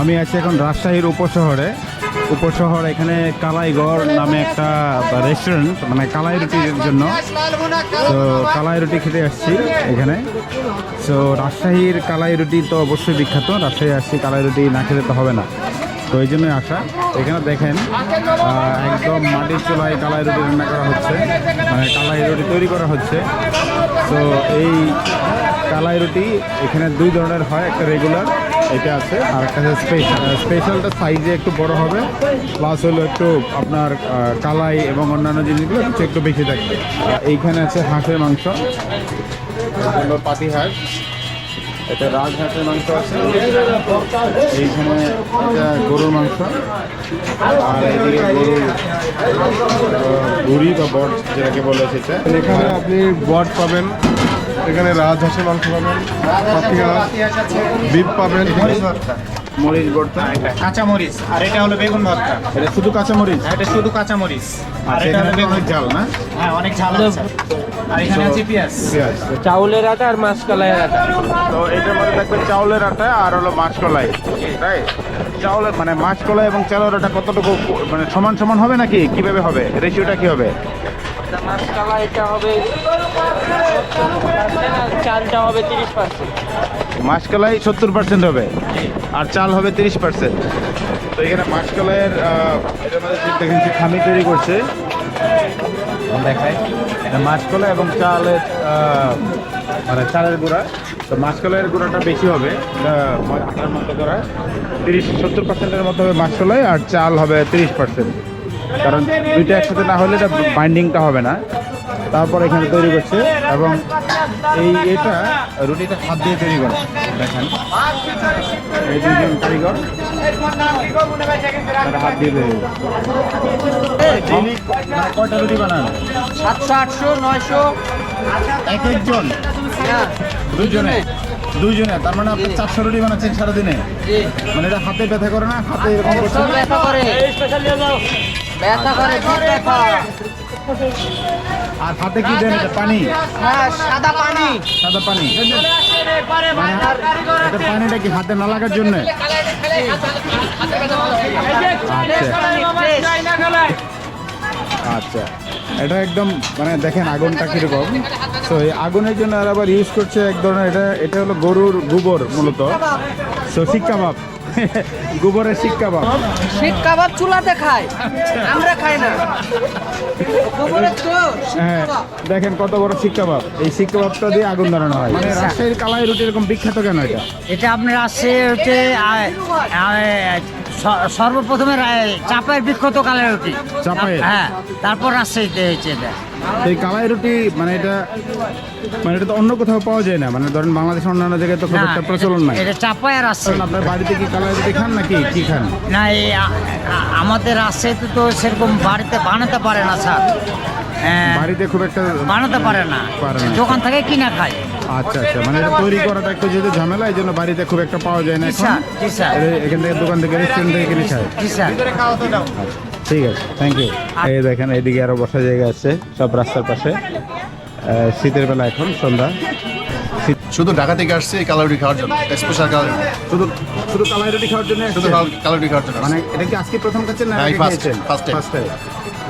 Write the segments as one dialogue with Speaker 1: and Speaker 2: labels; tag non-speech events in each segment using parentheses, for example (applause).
Speaker 1: আমি আছি এখন রাজশাহীর উপশহরে। উপশহর এখানে কালাইগড় নামে একটা রেস্টুরেন্ট মানে কালাই রুটির জন্য। তো কালাই রুটি খেতে আসছি এখানে। তো রাজশাহীর কালাই রুটি তো অবশ্যই বিখ্যাত। রাজশাহী আসছি, কালাই রুটি না খেলে তো হবে না। তো এই জন্যই আসা। এখানে দেখেন একদম মাটির চুলায় কালাই রুটি রান্না করা হচ্ছে। মানে কালাই রুটি তৈরি করা হচ্ছে। তো এই কালাই রুটি, এখানে দুই ধরনের হয়, একটা রেগুলার এটা আছে, আর একটা স্পেশাল স্পেশালটা সাইজে একটু বড় হবে প্লাস হলো একটু আপনার কালাই এবং অন্যান্য জিনিসগুলো একটু একটু বেশি থাকবে এইখানে আছে হাঁসের মাংস পাতি হাঁস, এটা রাজহাঁসের মাংস আছে, এইখানে এটা গরুর মাংস, আর এদিকে গরুর গুড়ি বা বট, যেটাকে বলে সেটা।
Speaker 2: এখানে আপনি বট পাবেন এখানে রাজহাঁসের মাংস পাবেন বিপ পাবেন
Speaker 1: মরিচ ভর্তা
Speaker 3: কাঁচা মরিচ। আর এটা হলো বেগুন ভর্তা।
Speaker 1: এটা শুধু কাঁচা মরিচ?
Speaker 3: এটা শুধু কাঁচা মরিচ। আর
Speaker 1: আচ্ছা
Speaker 3: এটা হলো বেগুন।
Speaker 1: ঝাল না?
Speaker 3: হ্যাঁ অনেক ঝাল আছে আর এখানে আছে পেঁয়াজ।
Speaker 4: চাউলের আটা আর মাসকলাইয়ের আটা।
Speaker 1: তো এটার মধ্যে থাকবে চাউলের আটা আর হলো মাসকলাই তাই চাউলের মানে মাসকলাই এবং চাউলের আটা কতটুকু মানে সমান সমান হবে নাকি? কীভাবে হবে? রেশিওটা কি হবে?
Speaker 4: মাসকলাইটা হবে চালটা হবে তিরিশ পার্সেন্ট।
Speaker 1: মাসকলাই সত্তর পার্সেন্ট হবে। আর চাল হবে তিরিশ পার্সেন্ট। তো এখানে মাসকলাইয়ের দেখেন যে খামি তৈরি করছে। দেখায় এটা মাসকলাই এবং চালের মানে চালের গুঁড়া। তো মাসকলাইয়ের গুঁড়াটা বেশি হবে। আটার মতো করা। তিরিশ সত্তর পার্সেন্টের মতো হবে মাসকলাই আর চাল হবে তিরিশ পার্সেন্ট। কারণ দুইটা একসাথে না হলে এটা বাইন্ডিংটা হবে না। তারপর এখানে তৈরি করছে এবং এই এটা রুটিটা হাত দিয়ে তৈরি করে। দেখেন। এই দুজন কারিগর তারা হাত দিয়ে তৈরি মানে কয়টা রুটি বানান?
Speaker 4: সাতশো আটশো নয়শো।
Speaker 1: এক একজন দুইজনে? দুইজনে? তার মানে আপনি চারশো রুটি বানাচ্ছেন সারাদিনে? মানে এটা হাতে ব্যথা করে না? হাতে এরকম
Speaker 4: ব্যথা করে। ব্যথা করে ব্যথা।
Speaker 1: আর হাতে কি দেন পানি?
Speaker 4: হ্যাঁ সাদা পানি।
Speaker 1: সাদা পানি। মানে এটা পানিটা কি হাতে না লাগার জন্য? আচ্ছা। এটা একদম মানে দেখেন আগুনটা কীরকম। তো এই আগুনের জন্য আর আবার ইউজ করছে এক ধরনের এটা এটা হলো গরুর গোবর মূলত। তো শিক কাবাব। (laughs) গোবরের শিক কাবাব।
Speaker 4: শীত কাবাব চুলাতে খায়। আমরা খাই না। শিক
Speaker 1: হ্যাঁ দেখেন কত বড় শিক কাবাব। এই শিক কাবাবটা দিয়ে আগুন ধরানো হয়। মানে রাজশাহীর কালাই রুটি এরকম বিখ্যাত কেন এটা?
Speaker 5: এটা আপনার আসছে হচ্ছে সর্বপ্রথমে চাপের বিক্ষত কালের রুটি? হ্যাঁ তারপর রাজশাহীতে হয়েছে এটা
Speaker 1: এই কালাই রুটি মানে এটা মানে এটা তো অন্য কোথাও পাওয়া যায় না। মানে ধরেন বাংলাদেশের অন্যান্য জায়গায় তো খুব একটা প্রচলন নাই।
Speaker 5: এটা চাপায়ের
Speaker 1: কারণ আপনার বাড়িতে কি কালাই রুটি খান নাকি কি খান?
Speaker 5: না এই আমাদের রাজশাহীতে তো সেরকম বাড়িতে বানাতে পারে না স্যার। হ্যাঁ,
Speaker 1: বাড়িতে খুব একটা
Speaker 5: বানাতে পারে না। দোকান থেকে কিনা খায়।
Speaker 1: আচ্ছা আচ্ছা মানে এটা তৈরি করাটা একটু যেহেতু ঝামেলা এই জন্য বাড়িতে খুব একটা পাওয়া যায় না এখন।
Speaker 5: Sir ji sir.
Speaker 1: এখান থেকে দোকান থেকে রেস্টুরেন্ট থেকে কিনে খায়।
Speaker 5: জি স্যার।
Speaker 1: ঠিক আছে থ্যাংক ইউ এই দেখেন এইদিকে আরও বসা জায়গা আছে সব রাস্তার পাশে। শীতের বেলা এখন সন্ধ্যা।
Speaker 2: শুধু ঢাকা থেকে আসছে এই খাওয়ার জন্য স্পেশাল কালার
Speaker 1: শুধু শুধু কালাই রুটি খাওয়ার জন্য
Speaker 2: শুধু? কালারুটি খাওয়ার জন্য
Speaker 1: মানে এটা কি আজকে প্রথম খাচ্ছেন না
Speaker 2: ফার্স্ট.
Speaker 1: ফার্স্ট টাইম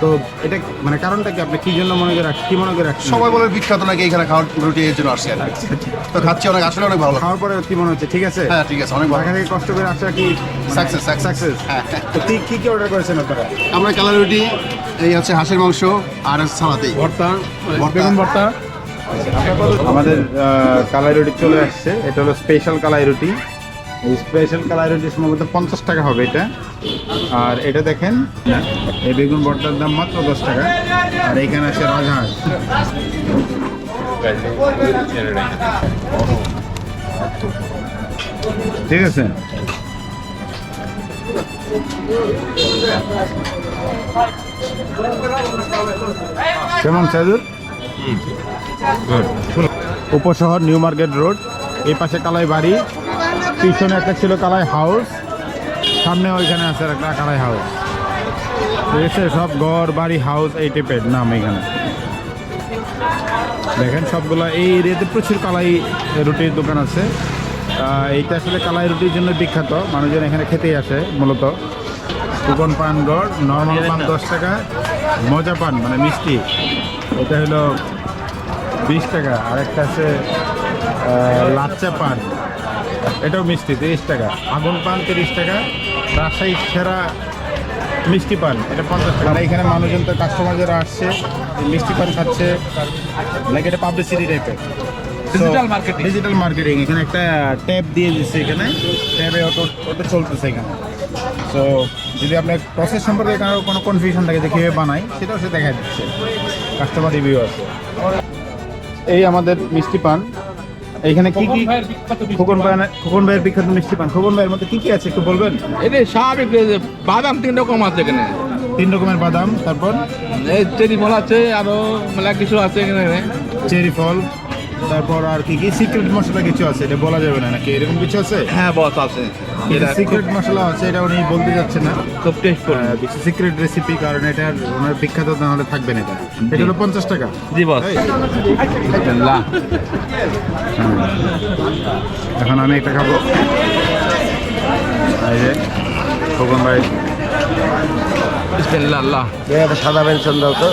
Speaker 1: তো এটা মানে কারণটা কি? আপনি কি জন্য মনে করে রাখ- কি মনে করে রাখছেন?
Speaker 2: সবাই বলে বিখ্যাত নাকি এখানে খাওয়ার রুটি এর জন্য আসছে আর তো খাচ্ছি অনেক আসলে অনেক ভালো
Speaker 1: খাওয়ার পরে কি মনে হচ্ছে? ঠিক আছে?
Speaker 2: হ্যাঁ ঠিক আছে অনেক ভালো।
Speaker 1: থেকে কষ্ট করে আসা কি
Speaker 2: Success, success.
Speaker 1: সাকসেস
Speaker 2: হ্যাঁ।
Speaker 1: তো কি কি কি অর্ডার করেছেন আপনারা?
Speaker 2: আমরা কালার রুটি এই হচ্ছে হাঁসের মাংস আর সালাদি
Speaker 1: ভর্তা
Speaker 2: বেগুন ভর্তা।
Speaker 1: আমাদের আহ, কালাই রুটি চলে আসছে। এটা হলো স্পেশাল কালাই রুটি। স্পেশাল কালাই রুটি সম্ভবত পঞ্চাশ টাকা হবে এটা। আর এটা দেখেন এই বেগুন ভর্তার দাম মাত্র দশ টাকা। আর এইখানে আছে রাজহাঁস। ঠিক আছে? কেমন সাজুর উপশহর নিউ মার্কেট রোড। এই পাশে কালাই বাড়ি। পিছনে একটা ছিল কালাই হাউস, সামনে ওইখানে আছে একটা কালাই হাউস। সব ঘর, বাড়ি, হাউস, এই টাইপের নাম এখানে। দেখেন সবগুলা, এই এরিয়াতে প্রচুর কালাই রুটির দোকান আছে। এইটা আসলে কালাই রুটির জন্য বিখ্যাত, মানুষজন এখানে খেতেই আসে মূলত। কুপন পান গড় নর্মাল পান দশ টাকা, মজা পান মানে মিষ্টি। এটা হলো বিশ টাকা আর একটা আছে লাচ্চা পান। এটাও মিষ্টি তিরিশ টাকা। আগুন পান তিরিশ টাকা রাজশাহী সেরা মিষ্টি পান এটা পঞ্চাশ টাকা। আর এখানে মানুষজন তো কাস্টমার যারা আসছে মিষ্টি পান খাচ্ছে লাইক এটা পাবলিসিটি টাইপের ডিজিটাল মার্কেটিং ডিজিটাল মার্কেটিং এখানে একটা ট্যাব দিয়ে দিচ্ছে এখানে। ট্যাবে অটো অটো চলতেছে এখানে। সো যদি আপনার প্রসেস সম্পর্কে কারও কোনো কনফিউশন থাকে যে কীভাবে বানাই সেটাও সে দেখা দিচ্ছে। কাস্টমার রিভিউ আছে। এই আমাদের মিষ্টি পান এইখানে কি কি খোকন ভাই খোকন ভাইয়ের বিখ্যাত মিষ্টি পান। খোকন ভাইয়ের মধ্যে কি কি আছে একটু বলবেন?
Speaker 6: এটা স্বাভাবিক বাদাম তিন রকম আছে এখানে।
Speaker 1: তিন রকমের বাদাম তারপর?
Speaker 6: এই চেরি ফল আছে আরও মেলা কিছু আছে এখানে।
Speaker 1: চেরি ফল তারপর আর কি কি? সিক্রেট মশলা কিছু আছে? এটা বলা যাবে না নাকি? এরকম কিছু আছে?
Speaker 6: হ্যাঁ বস আছে। এটা
Speaker 1: সিক্রেট মশলা আছে এটা উনি বলতে যাচ্ছে না।
Speaker 6: খুব টেস্ট করুন
Speaker 1: সিক্রেট রেসিপি কারণ এটার ওনার বিখ্যাত না হলে থাকবে না এটা। এটা হলো পঞ্চাশ টাকা।
Speaker 6: জি বস।
Speaker 1: এখন আমি একটা খাব। এই যে খোকন ভাই।
Speaker 6: বিসমিল্লাহ আল্লাহ
Speaker 2: সাদা পেনশন দাও তো।